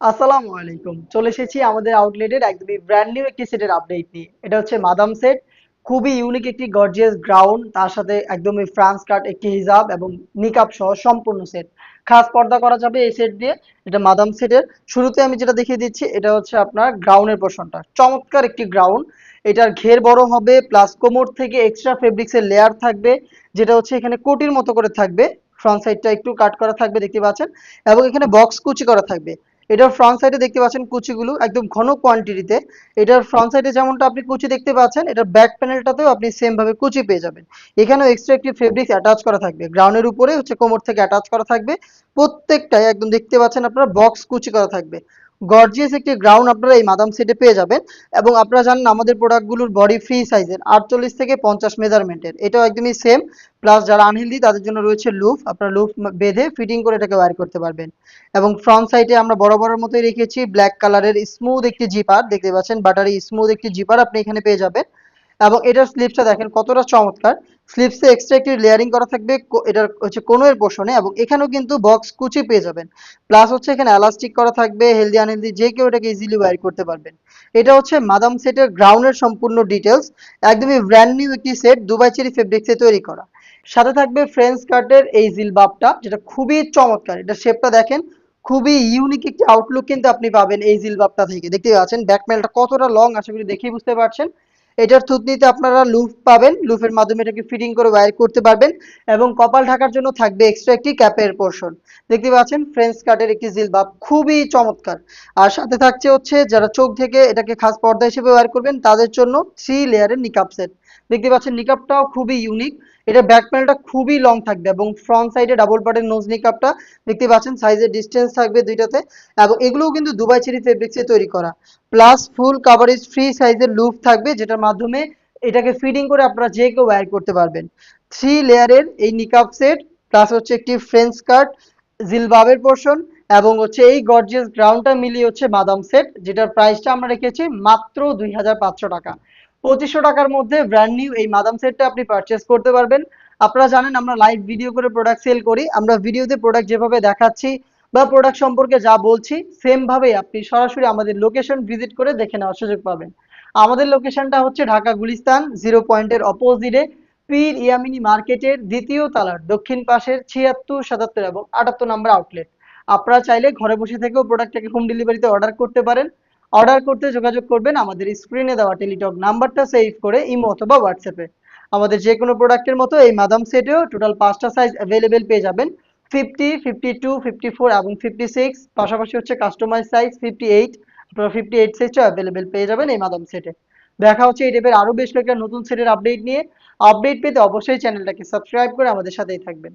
আসসালামু আলাইকুম। চলে এসেছি আমাদের আউটলেটের একদমই ব্র্যান্ড নিউ একটি সেটের আপডেট নিয়ে। এটা হচ্ছে মাদাম সেট খুবই ইউনিক একটি গর্জিয়াস গ্রাউন্ড তার সাথে একদমই ফ্রান্স কাট একটি হিজাব এবং নিকাব সহ সম্পূর্ণ সেট খাস পর্দা করা যাবে এই সেট দিয়ে, এটা মাদাম সেটের শুরুতে আমি যেটা দেখিয়ে দিচ্ছি, এটা হচ্ছে আপনার গ্রাউন্ডের পোর্শনটা চমৎকার একটি গ্রাউন্ড এটার ঘের বড় হবে প্লাস কোমর থেকে এক্সট্রা ফেব্রিক্সের লেয়ার থাকবে, যেটা হচ্ছে এখানে কোটির মতো করে থাকবে। ফ্রন্ট সাইডটা একটু কাট করা থাকবে, দেখতে পাচ্ছেন? এবং এখানে বক্স কুচি করা থাকবে। এটার ফ্রন্ট সাইডে দেখতে পাচ্ছেন কুচিগুলো, একদম ঘন কোয়ান্টিটিতে এটার ফ্রন্ট সাইডে যেমনটা আপনি কুচি দেখতে পাচ্ছেন, এটার ব্যাক প্যানেলটাতেও আপনি সেম ভাবে কুচি পেয়ে যাবেন। এখানেও এক্সট্রা একটি ফেব্রিক অ্যাটাচ করা থাকবে। গ্রাউন্ডের উপরে হচ্ছে কোমর থেকে অ্যাটাচ করা থাকবে। প্রত্যেকটাই একদম দেখতে পাচ্ছেন আপনারা বক্স কুচি করা থাকবে। গর্জিয়াস একটি গ্রাউন্ড আপনারা এই মাদাম সেটে পেয়ে যাবেন। এবং আপনারা জানেন আমাদের প্রোডাক্টগুলোর বডি ফ্রি সাইজের আটচল্লিশ থেকে পঞ্চাশ মেজারমেন্টের এটাও একদমই সেম প্লাস যারা আনহেলদি তাদের জন্য রয়েছে লুফ আপনারা লুফ বেঁধে ফিটিং করে এটাকে ওয়্যার করতে পারবেন। এবং ফ্রন্ট সাইডে আমরা বরাবরের মতোই রেখেছি ব্ল্যাক কালারের স্মুথ একটি জিপার দেখতে পাচ্ছেন? বাটারি স্মুথ একটি জিপার আপনি এখানে পেয়ে যাবেন। এবং এটার স্লিপসটা দেখেন কতটা চমৎকার। স্লিপসে এক্সট্রা একটি লেয়ারিং করা থাকবে এটার হচ্ছে কোনোর পোর্শনে এবং এখানেও কিন্তু বক্স কুচি পেয়ে যাবেন। প্লাস হচ্ছে এখানে এলাস্টিক করা থাকবে হেলদি আনহেলদি যে কেউ এটাকে ইজিলি ওয়্যার করতে পারবেন। এটা হচ্ছে মাদাম সেটের গ্রাউন্ডের সম্পূর্ণ ডিটেলস একদমই ব্র্যান্ড নিউ একটি সেট দুবাই চেরি ফেব্রিক্সে তৈরি করা। সাথে থাকবে ফ্রেঞ্চ কাটের এই জিলবাবটা, যেটা খুবই চমৎকার। এটা শেপটা দেখেন, খুবই ইউনিক একটি আউটলুক কিন্তু আপনি পাবেন এই জিলবাবটা থেকে। দেখতে পাচ্ছেন ব্যাক প্যানেলটা কতটা লং আশা করি দেখেই বুঝতে পারছেন। এটার থুতনিতে আপনারা লুফ পাবেন লুফের মাধ্যমে এটাকে ফিটিং করে ওয়্যার করতে পারবেন এবং কপাল ঢাকার জন্য থাকবে এক্সট্রা একটি ক্যাপের পোর্শন দেখতে পাচ্ছেন ফ্রেঞ্চ কাটের একটি জিলবাব খুবই চমৎকার। আর সাথে থাকছে হচ্ছে, যারা চোখ থেকে এটাকে খাস পর্দা হিসেবে ওয়্যার করবেন, তাদের জন্য থ্রি লেয়ারের নিকাপ সেট দেখতে পাচ্ছেন, নিকাপটাও খুবই ইউনিক এটা ব্যাক প্যানেলটা খুবই লং থাকবে এবং ফ্রন্ট সাইডে ডাবল পার্টের নোজ নিকাপটা দেখতে পাচ্ছেন সাইজের ডিস্টেন্স থাকবে দুইটাতে। এবং এগুলোও কিন্তু দুবাই চেরি ফেব্রিক্সে তৈরি করা। প্লাস ফুল কাভারেজ ফ্রি সাইজের লুপ থাকবে, যেটার মাধ্যমে এটাকে ফিটিং করে আপনারা যে কেউ ওয়্যার করতে পারবেন। থ্রি লেয়ারের এই নিকাপ সেট প্লাস হচ্ছে একটি ফ্রেঞ্চ কাট জিলবাবের পোর্শন এবং হচ্ছে এই গর্জিয়াস গ্রাউন্ডটা মিলিয়ে হচ্ছে বাদাম সেট যেটার প্রাইসটা আমরা রেখেছি মাত্র দুই হাজার পাঁচশো টাকা। পঁচিশশো টাকার মধ্যে ব্র্যান্ড নিউ এই মাদাম সেটটা আপনি পারচেস করতে পারবেন। আপনারা জানেন, আমরা লাইভ ভিডিও করে প্রোডাক্ট সেল করি। আমরা ভিডিওতে প্রোডাক্ট যেভাবে দেখাচ্ছি বা প্রোডাক্ট সম্পর্কে যা বলছি সেম ভাবে আপনি সরাসরি আমাদের লোকেশন ভিজিট করে দেখে নেওয়ার সুযোগ পাবেন। আমাদের লোকেশনটা হচ্ছে ঢাকা গুলিস্তান জিরো পয়েন্টের অপোজিটে পীর ইয়ামিনী মার্কেটের দ্বিতীয় তালার, দক্ষিণ পাশের ছিয়াত্তর, সাতাত্তর এবং আটাত্তর নাম্বার আউটলেট আপনারা চাইলে ঘরে বসে থেকেও প্রোডাক্টটাকে হোম ডেলিভারিতে অর্ডার করতে পারেন। অর্ডার করতে যোগাযোগ করবেন আমাদের স্ক্রিনে দেওয়া টেলিটক নাম্বারটা সেভ করে ইমো অথবা হোয়াটসঅ্যাপে। আমাদের যে কোনো প্রোডাক্টের মতো এই মাদাম সেটেও টোটাল পাঁচটা সাইজ অ্যাভেলেবেল পেয়ে যাবেন। Fifty fifty two fifty four এবং ফিফটি সিক্স পাশাপাশি হচ্ছে কাস্টমাইজ সাইজ ফিফটি এইট আপনারা ফিফটি এইট সাইজটাও অ্যাভেলেবেল পেয়ে যাবেন এই মাদাম সেটে। দেখা হচ্ছে এই টাইপের আরও বেশ কয়েকটা নতুন সেটের আপডেট নিয়ে। আপডেট পেতে অবশ্যই চ্যানেলটাকে সাবস্ক্রাইব করে আমাদের সাথেই থাকবেন।